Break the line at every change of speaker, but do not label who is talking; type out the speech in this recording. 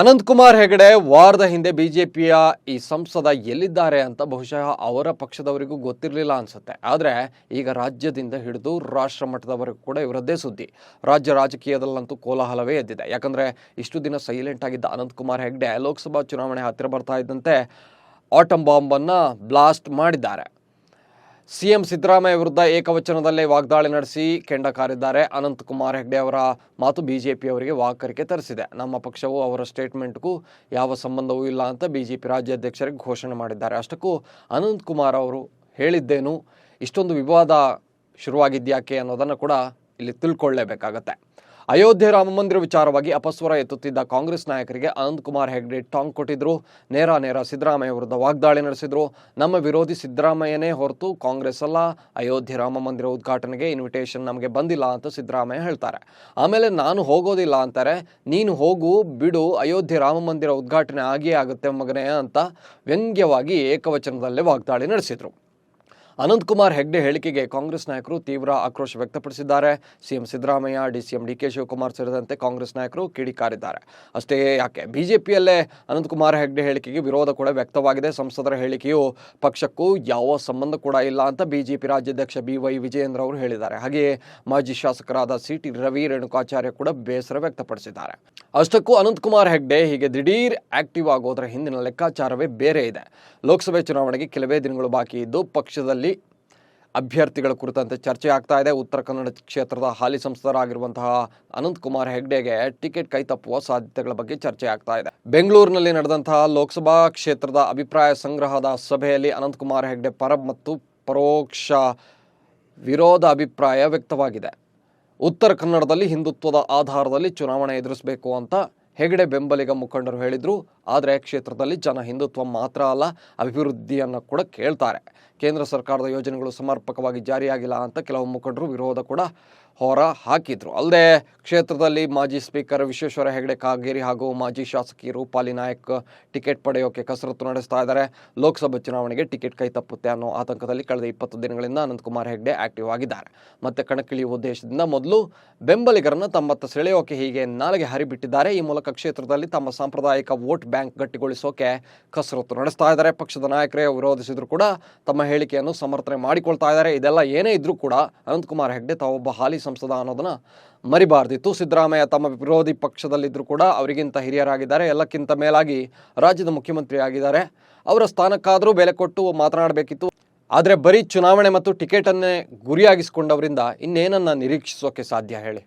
ಅನಂತಕುಮಾರ್ ಹೆಗಡೆ ವಾರದ ಹಿಂದೆ ಬಿಜೆಪಿಯ ಈ ಸಂಸದ ಎಲ್ಲಿದ್ದಾರೆ ಅಂತ ಬಹುಶಃ ಅವರ ಪಕ್ಷದವರಿಗೂ ಗೊತ್ತಿರಲಿಲ್ಲ ಅನ್ಸುತ್ತೆ. ಆದರೆ ಈಗ ರಾಜ್ಯದಿಂದ ಹಿಡಿದು ರಾಷ್ಟ್ರ ಮಟ್ಟದವರೆಗೂ ಕೂಡ ಇವರದ್ದೇ ಸುದ್ದಿ. ರಾಜ್ಯ ರಾಜಕೀಯದಲ್ಲಂತೂ ಕೋಲಾಹಲವೇ ಎದ್ದಿದೆ. ಯಾಕಂದ್ರೆ ಇಷ್ಟು ದಿನ ಸೈಲೆಂಟ್ ಆಗಿದ್ದ ಅನಂತಕುಮಾರ್ ಹೆಗಡೆ ಲೋಕಸಭಾ ಚುನಾವಣೆ ಹತ್ತಿರ ಬರ್ತಾ ಇದ್ದಂತೆ ಆಟಮ್ ಬಾಂಬನ್ನು ಬ್ಲಾಸ್ಟ್ ಮಾಡಿದ್ದಾರೆ. ಸಿಎಂ ಸಿದ್ದರಾಮಯ್ಯ ವಿರುದ್ಧ ಏಕವಚನದಲ್ಲೇ ವಾಗ್ದಾಳಿ ನಡೆಸಿ ಕೆಂಡ ಕಾರಿದ್ದಾರೆ. ಅನಂತಕುಮಾರ್ ಹೆಗ್ಡೆ ಅವರ ಮಾತು ಬಿಜೆಪಿಯವರಿಗೆ ವಾಕರಿಕೆ ತರಿಸಿದೆ. ನಮ್ಮ ಪಕ್ಷವು ಅವರ ಸ್ಟೇಟ್ಮೆಂಟ್ಗೂ ಯಾವ ಸಂಬಂಧವೂ ಇಲ್ಲ ಅಂತ ಬಿಜೆಪಿ ರಾಜ್ಯಾಧ್ಯಕ್ಷರಿಗೆ ಘೋಷಣೆ ಮಾಡಿದ್ದಾರೆ. ಅಷ್ಟಕ್ಕೂ ಅನಂತಕುಮಾರ್ ಅವರು ಹೇಳಿದ್ದೇನು, ಇಷ್ಟೊಂದು ವಿವಾದ ಶುರುವಾಗಿದ್ಯಾಕೆ ಅನ್ನೋದನ್ನು ಕೂಡ ಇಲ್ಲಿ ತಿಳ್ಕೊಳ್ಳೇಬೇಕಾಗತ್ತೆ. ಅಯೋಧ್ಯೆ ರಾಮ ಮಂದಿರ ವಿಚಾರವಾಗಿ ಅಪಸ್ವರ ಎತ್ತುತ್ತಿದ್ದ ಕಾಂಗ್ರೆಸ್ ನಾಯಕರಿಗೆ ಅನಂತಕುಮಾರ್ ಹೆಗ್ಡೆ ಟಾಂಗ್ ಕೊಟ್ಟಿದ್ರು. ನೇರ ನೇರ ಸಿದ್ದರಾಮಯ್ಯ ವಿರುದ್ಧ ವಾಗ್ದಾಳಿ ನಡೆಸಿದ್ರು. ನಮ್ಮ ವಿರೋಧಿ ಸಿದ್ದರಾಮಯ್ಯನೇ ಹೊರತು ಕಾಂಗ್ರೆಸ್ ಅಲ್ಲ. ಅಯೋಧ್ಯೆ ರಾಮ ಮಂದಿರ ಉದ್ಘಾಟನೆಗೆ ಇನ್ವಿಟೇಷನ್ ನಮಗೆ ಬಂದಿಲ್ಲ ಅಂತ ಸಿದ್ದರಾಮಯ್ಯ ಹೇಳ್ತಾರೆ. ಆಮೇಲೆ ನಾನು ಹೋಗೋದಿಲ್ಲ ಅಂತಾರೆ. ನೀನು ಹೋಗು, ಬಿಡು, ಅಯೋಧ್ಯೆ ರಾಮ ಮಂದಿರ ಉದ್ಘಾಟನೆ ಆಗಿಯೇ ಆಗುತ್ತೆ ಮಗನೇ ಅಂತ ವ್ಯಂಗ್ಯವಾಗಿ ಏಕವಚನದಲ್ಲೇ ವಾಗ್ದಾಳಿ ನಡೆಸಿದ್ರು. ಅನಂತಕುಮಾರ್ ಹೆಗ್ಡೆ ಹೇಳಿಕೆಗೆ ಕಾಂಗ್ರೆಸ್ ನಾಯಕರು ತೀವ್ರ ಆಕ್ರೋಶ ವ್ಯಕ್ತಪಡಿಸಿದ್ದಾರೆ. CM Siddaramaiah, DCM DK Shivakumar ಸೇರಿದಂತೆ ಕಾಂಗ್ರೆಸ್ ನಾಯಕರು ಕಿಡಿಕಾರಿದ್ದಾರೆ. ಅಷ್ಟೇ ಯಾಕೆ, ಬಿಜೆಪಿಯಲ್ಲೇ ಅನಂತಕುಮಾರ್ ಹೆಗ್ಡೆ ಹೇಳಿಕೆಗೆ ವಿರೋಧ ಕೂಡ ವ್ಯಕ್ತವಾಗಿದೆ. ಸಂಸದರ ಹೇಳಿಕೆಯು ಪಕ್ಷಕ್ಕೂ ಯಾವ ಸಂಬಂಧ ಕೂಡ ಇಲ್ಲ ಅಂತ ಬಿಜೆಪಿ ರಾಜ್ಯಾಧ್ಯಕ್ಷ ಬಿ ವೈ ವಿಜಯೇಂದ್ರ ಅವರು ಹೇಳಿದ್ದಾರೆ. ಹಾಗೆಯೇ ಮಾಜಿ ಶಾಸಕರಾದ ಸಿ ಟಿ ರವಿ, ರೇಣುಕಾಚಾರ್ಯ ಕೂಡ ಬೇಸರ ವ್ಯಕ್ತಪಡಿಸಿದ್ದಾರೆ. ಅಷ್ಟಕ್ಕೂ ಅನಂತಕುಮಾರ್ ಹೆಗ್ಡೆ ಹೀಗೆ ದಿಢೀರ್ ಆಕ್ಟಿವ್ ಆಗೋದರ ಹಿಂದಿನ ಲೆಕ್ಕಾಚಾರವೇ ಬೇರೆ ಇದೆ. ಲೋಕಸಭೆ ಚುನಾವಣೆಗೆ ಕೆಲವೇ ದಿನಗಳು ಬಾಕಿ ಇದ್ದು ಪಕ್ಷದಲ್ಲಿ ಅಭ್ಯರ್ಥಿಗಳ ಕುರಿತಂತೆ ಚರ್ಚೆ ಆಗ್ತಾ ಇದೆ. ಉತ್ತರ ಕನ್ನಡ ಕ್ಷೇತ್ರದ ಹಾಲಿ ಸಂಸದರಾಗಿರುವಂತಹ ಅನಂತಕುಮಾರ್ ಹೆಗ್ಡೆಗೆ ಟಿಕೆಟ್ ಕೈತಪ್ಪುವ ಸಾಧ್ಯತೆಗಳ ಬಗ್ಗೆ ಚರ್ಚೆ ಆಗ್ತಾ ಇದೆ. ಬೆಂಗಳೂರಿನಲ್ಲಿ ನಡೆದಂತಹ ಲೋಕಸಭಾ ಕ್ಷೇತ್ರದ ಅಭಿಪ್ರಾಯ ಸಂಗ್ರಹದ ಸಭೆಯಲ್ಲಿ ಅನಂತಕುಮಾರ್ ಹೆಗ್ಡೆ ಪರ ಮತ್ತು ಪರೋಕ್ಷ ವಿರೋಧ ಅಭಿಪ್ರಾಯ ವ್ಯಕ್ತವಾಗಿದೆ. ಉತ್ತರ ಕನ್ನಡದಲ್ಲಿ ಹಿಂದುತ್ವದ ಆಧಾರದಲ್ಲಿ ಚುನಾವಣೆ ಎದುರಿಸಬೇಕು ಅಂತ ಹೆಗಡೆ ಬೆಂಬಲಿಗ ಮುಖಂಡರು ಹೇಳಿದ್ರು. ಆದರೆ ಕ್ಷೇತ್ರದಲ್ಲಿ ಜನ ಹಿಂದುತ್ವ ಮಾತ್ರ ಅಲ್ಲ, ಅಭಿವೃದ್ಧಿಯನ್ನು ಕೂಡ ಕೇಳ್ತಾರೆ. ಕೇಂದ್ರ ಸರ್ಕಾರದ ಯೋಜನೆಗಳು ಸಮರ್ಪಕವಾಗಿ ಜಾರಿಯಾಗಿಲ್ಲ ಅಂತ ಕೆಲವು ಮುಖಂಡರು ವಿರೋಧ ಕೂಡ ಹೊರ ಹಾಕಿದ್ರು. ಅಲ್ಲದೆ ಕ್ಷೇತ್ರದಲ್ಲಿ ಮಾಜಿ ಸ್ಪೀಕರ್ ವಿಶ್ವೇಶ್ವರ ಹೆಗಡೆ, ಕಾಗೇರಿ ಹಾಗೂ ಮಾಜಿ ಶಾಸಕಿ ರೂಪಾಲಿ ನಾಯಕ್ ಟಿಕೆಟ್ ಪಡೆಯೋಕೆ ಕಸರತ್ತು ನಡೆಸ್ತಾ ಇದ್ದಾರೆ. ಲೋಕಸಭಾ ಚುನಾವಣೆಗೆ ಟಿಕೆಟ್ ಕೈ ತಪ್ಪುತ್ತೆ ಅನ್ನೋ ಆತಂಕದಲ್ಲಿ ಕಳೆದ ಇಪ್ಪತ್ತು ದಿನಗಳಿಂದ ಅನಂತಕುಮಾರ್ ಹೆಗ್ಡೆ ಆಕ್ಟಿವ್ ಆಗಿದ್ದಾರೆ. ಮತ್ತೆ ಕಣಕ್ಕಿಳಿಯುವ ಉದ್ದೇಶದಿಂದ ಮೊದಲು ಬೆಂಬಲಿಗರನ್ನು ತಮ್ಮತ್ತ ಸೆಳೆಯೋಕೆ ಹೀಗೆ ನಾಲಿಗೆ ಹರಿಬಿಟ್ಟಿದ್ದಾರೆ. ಈ ಮೂಲಕ ಕ್ಷೇತ್ರದಲ್ಲಿ ತಮ್ಮ ಸಾಂಪ್ರದಾಯಿಕ ವೋಟ್ ಬ್ಯಾಂಕ್ ಗಟ್ಟಿಗೊಳಿಸೋಕೆ ಕಸರತ್ತು ನಡೆಸ್ತಾ ಇದ್ದಾರೆ. ಪಕ್ಷದ ನಾಯಕರೇ ವಿರೋಧಿಸಿದ್ರು ಕೂಡ ತಮ್ಮ ಹೇಳಿಕೆಯನ್ನು ಸಮರ್ಥನೆ ಮಾಡಿಕೊಳ್ತಾ ಇದ್ದಾರೆ. ಇದೆಲ್ಲ ಏನೇ ಇದ್ರೂ ಕೂಡ ಅನಂತಕುಮಾರ್ ಹೆಗ್ಡೆ ತಾವೊಬ್ಬ ಹಾಲಿ ಸಂಸದ ಅನ್ನೋದನ್ನ ಮರಿಬಾರ್ದಿತ್ತು. ಸಿದ್ದರಾಮಯ್ಯ ತಮ್ಮ ವಿರೋಧಿ ಪಕ್ಷದಲ್ಲಿದ್ದರೂ ಕೂಡ ಅವರಿಗಿಂತ ಹಿರಿಯರಾಗಿದ್ದಾರೆ. ಎಲ್ಲಕ್ಕಿಂತ ಮೇಲಾಗಿ ರಾಜ್ಯದ ಮುಖ್ಯಮಂತ್ರಿ ಆಗಿದ್ದಾರೆ. ಅವರ ಸ್ಥಾನಕ್ಕಾದರೂ ಬೆಲೆ ಕೊಟ್ಟು ಮಾತನಾಡಬೇಕಿತ್ತು. ಆದರೆ ಬರೀ ಚುನಾವಣೆ ಮತ್ತು ಟಿಕೆಟನ್ನೇ ಗುರಿಯಾಗಿಸಿಕೊಂಡವರಿಂದ ಇನ್ನೇನನ್ನು ನಿರೀಕ್ಷಿಸೋಕೆ ಸಾಧ್ಯ ಹೇಳಿ.